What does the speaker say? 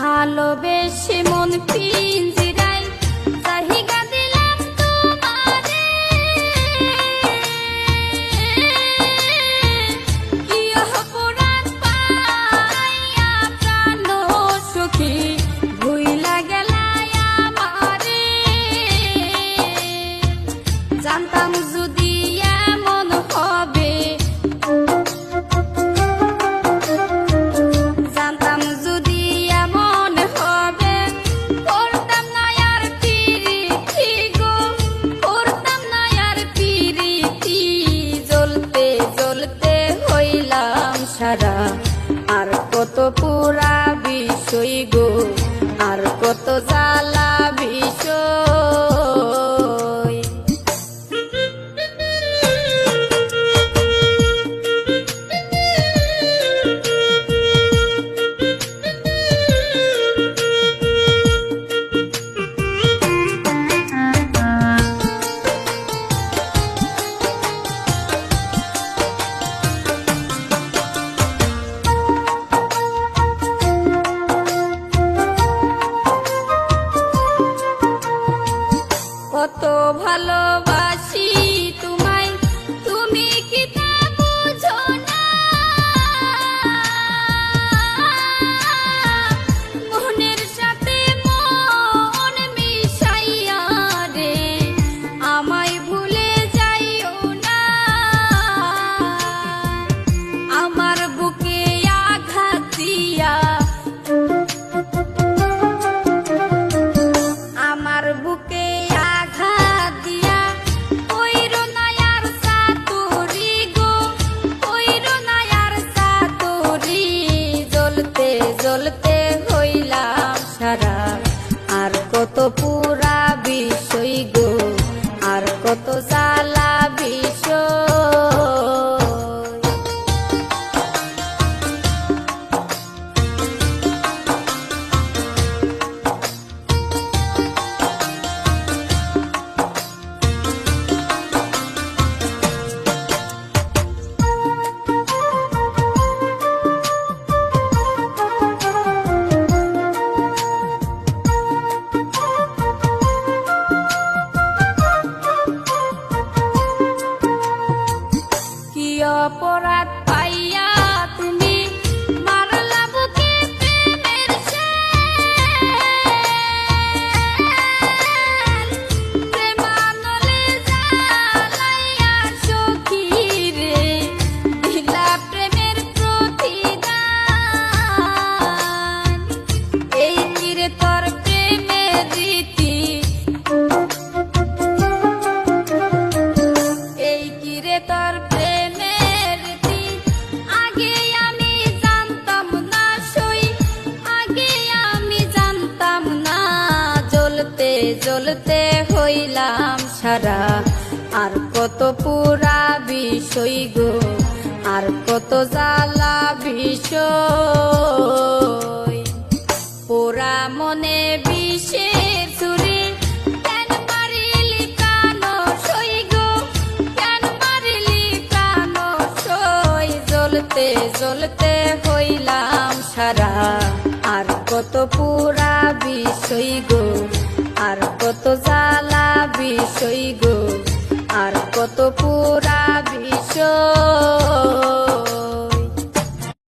ভালোবেসে মন পিঞ্জিরাই চাহিগা দিলাম তোমারে। কি অপরাধ পাইয়া প্রাণ সখী ভুইলা গেলায় আমারে। জানতাম যদি পুরা বিষয় গো আর কত জ্বালা সারা আর কত পুরা বিষয় গো, আর কত জ্বালা বিষয় পোড়া মনে বিষের ছুরি, কেন মারিলি সই জ্বলতে জ্বলতে হইলাম সারা। আর কত পুরা বিষয় গো, আর কত জ্বালা বিষয় গো